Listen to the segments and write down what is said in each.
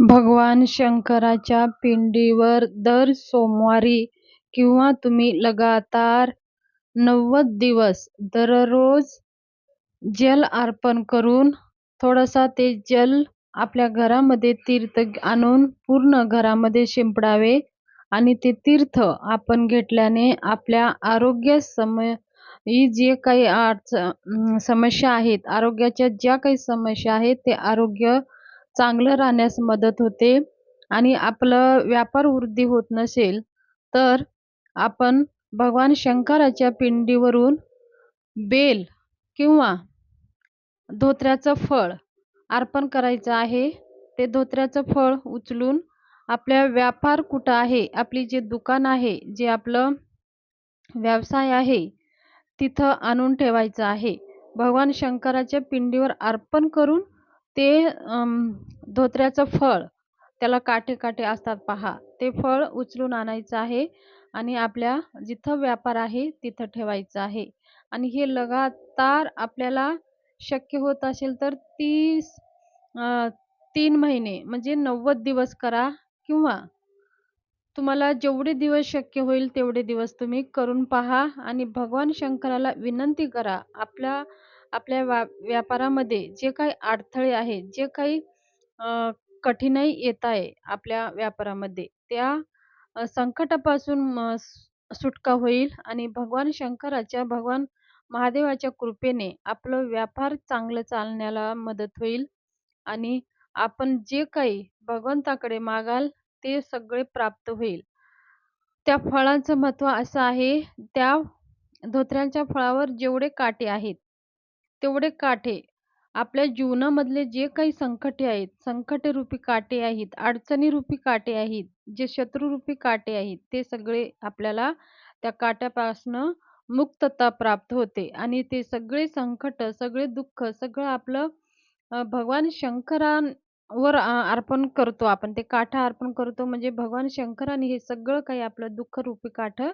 भगवान शंकराच्या पिंडीवर दर सोमवारी किंवा तुम्ही लगातार नव्वद दिवस दररोज जल अर्पण करून थोडासा ते जल आपल्या घरामध्ये तीर्थ आणून पूर्ण घरामध्ये शिंपडावे आणि ते तीर्थ आपण घेतल्याने आपल्या आरोग्य सम ही जे काही समस्या आहेत आरोग्याच्या ज्या काही समस्या आहेत ते आरोग्य चांगलं राहण्यास मदत होते आणि आपलं व्यापार वृद्धी होत नसेल तर आपण भगवान शंकराच्या पिंडीवरून बेल किंवा धोत्र्याचं फळ अर्पण करायचं आहे. ते धोत्र्याचं फळ उचलून आपल्या व्यापार कुठं आहे आपली जे दुकान आहे जे आपलं व्यवसाय आहे तिथं आणून ठेवायचं आहे. भगवान शंकराच्या पिंडीवर अर्पण करून ते धोत्र्याचं फळ त्याला काटे काटे असतात पहा. ते फळ उचलून आणायचं आहे आणि आपल्या जिथं व्यापार आहे तिथं ठेवायचं आहे. आणि हे लगातार आपल्याला शक्य होत असेल तर तीस तीन महिने म्हणजे नव्वद दिवस करा किंवा तुम्हाला जेवढे दिवस शक्य होईल तेवढे दिवस तुम्ही करून पहा आणि भगवान शंकराला विनंती करा. आपल्या आपल्या व्या व्यापारामध्ये जे काही अडथळे आहेत जे काही कठीणाई येत आहे आपल्या व्यापारामध्ये त्या संकटापासून सुटका होईल आणि भगवान शंकराच्या भगवान महादेवाच्या कृपेने आपलं व्यापार चांगलं चालण्याला मदत होईल आणि आपण जे काही भगवंताकडे मागाल ते सगळे प्राप्त होईल. त्या फळाचं महत्त्व असं आहे त्या धोत्र्यांच्या फळावर जेवढे काटे आहेत तेवढे काटे आपल्या जीवनामधले जे काही संकटे आहेत संकटरूपी काटे आहेत अडचणीरूपी काटे आहेत जे शत्रुरूपी काटे आहेत ते सगळे आपल्याला त्या काट्यापासनं मुक्तता प्राप्त होते. आणि ते सगळे संकट सगळे दुःख सगळं आपलं भगवान शंकरांवर अर्पण करतो आपण. ते काठा अर्पण करतो म्हणजे भगवान शंकराने हे सगळं काही आपलं दुःखरूपी काठं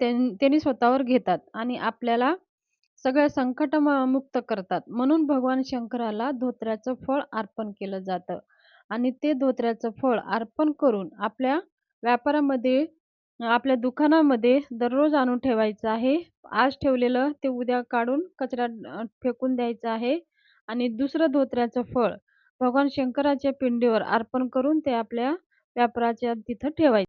त्यांनी स्वतःवर घेतात. आणि आपल्याला सगळ्या संकट मुक्त करतात. म्हणून भगवान शंकराला धोत्र्याचं फळ अर्पण केलं जातं. आणि ते धोत्र्याचं फळ अर्पण करून आपल्या व्यापारामध्ये आपल्या दुकानामध्ये दररोज आणून ठेवायचं आहे. आज ठेवलेलं ते उद्या काढून कचऱ्यात फेकून द्यायचं आहे. आणि दुसरं धोत्र्याचं फळ भगवान शंकराच्या पिंडीवर अर्पण करून ते आपल्या व्यापाराच्या तिथं ठेवायचं.